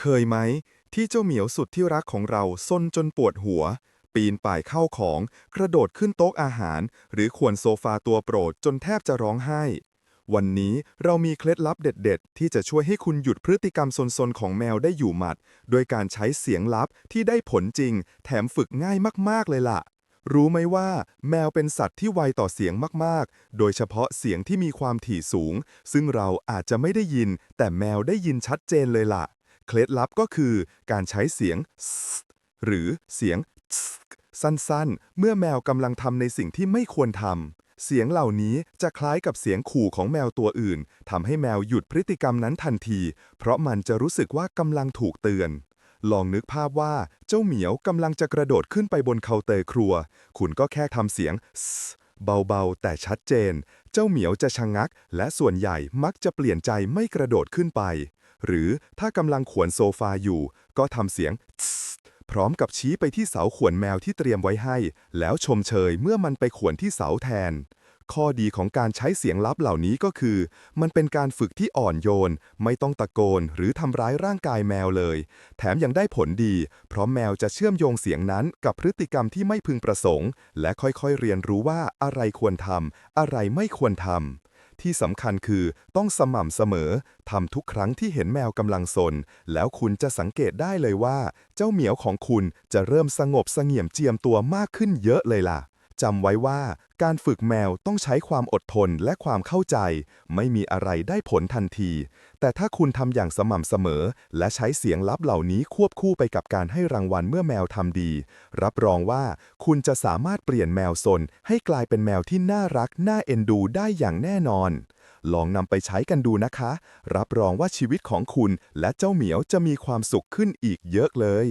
เคยไหม ที่เจ้าเหมียวสุดที่รักของเราซนจนปวดหัว ปีนป่ายเข้าของ กระโดดขึ้นโต๊ะอาหาร หรือขวนโซฟาตัวโปรดจนแทบจะร้องไห้ วันนี้เรามีเคล็ดลับเด็ด ๆ ที่จะช่วยให้คุณหยุดพฤติกรรมซนๆของแมวได้อยู่หมัด โดยการใช้เสียงลับที่ได้ผลจริง แถมฝึกง่ายมากๆเลยล่ะรู้ไหมว่าแมวเป็นสัตว์ที่ไวต่อเสียงมาก ๆ โดยเฉพาะเสียงที่มีความถี่สูง ซึ่งเราอาจจะไม่ได้ยิน แต่แมวได้ยินชัดเจนเลยล่ะ เคล็ดลับก็คือการใช้เสียง หรือเสียง สั้นๆ เมื่อแมวกำลังทำในสิ่งที่ไม่ควรทำ เสียงเหล่านี้จะคล้ายกับเสียงขู่ของแมวตัวอื่นทำให้แมวหยุดพฤติกรรมนั้นทันที เพราะมันจะรู้สึกว่ากำลังถูกเตือน ลองนึกภาพว่าเจ้าเหมียวกำลังจะกระโดดขึ้นไปบนเคาน์เตอร์ครัว คุณก็แค่ทำเสียงเบาๆ แต่ชัดเจน เจ้าเหมียวจะชะงัก และส่วนใหญ่มักจะเปลี่ยนใจไม่กระโดดขึ้นไป หรือถ้ากำลังขวนโซฟาอยู่ ก็ทำเสียง พร้อมกับชี้ไปที่เสาขวนแมวที่เตรียมไว้ให้ แล้วชมเชยเมื่อมันไปขวนที่เสาแทน ข้อดีของการใช้เสียงลับเหล่านี้ก็คือ มันเป็นการฝึกที่อ่อนโยน ไม่ต้องตะโกนหรือทำร้ายร่างกายแมวเลย แถมยังได้ผลดี เพราะแมวจะเชื่อมโยงเสียงนั้นกับพฤติกรรมที่ไม่พึงประสงค์ และค่อยๆเรียนรู้ว่าอะไรควรทำอะไรไม่ควรทำ ที่สำคัญคือต้องสม่ำเสมอทำทุกครั้งที่เห็นแมวกำลังซนแล้วคุณจะสังเกตได้เลยว่า เจ้าเหมียวของคุณจะเริ่มสงบเสงี่ยมเจียมตัวมากขึ้นเยอะเลยล่ะ จำไว้ว่าการฝึกแมวต้องใช้ความอดทนและความเข้าใจ ไม่มีอะไรได้ผลทันที แต่ถ้าคุณทำอย่างสม่ำเสมอ และใช้เสียงลับเหล่านี้ควบคู่ไปกับการให้รางวัลเมื่อแมวทำดี รับรองว่าคุณจะสามารถเปลี่ยนแมวซนให้กลายเป็นแมวที่น่ารัก น่าเอ็นดูได้อย่างแน่นอน ลองนำไปใช้กันดูนะคะ รับรองว่าชีวิตของคุณและเจ้าเหมียวจะมีความสุขขึ้นอีกเยอะเลย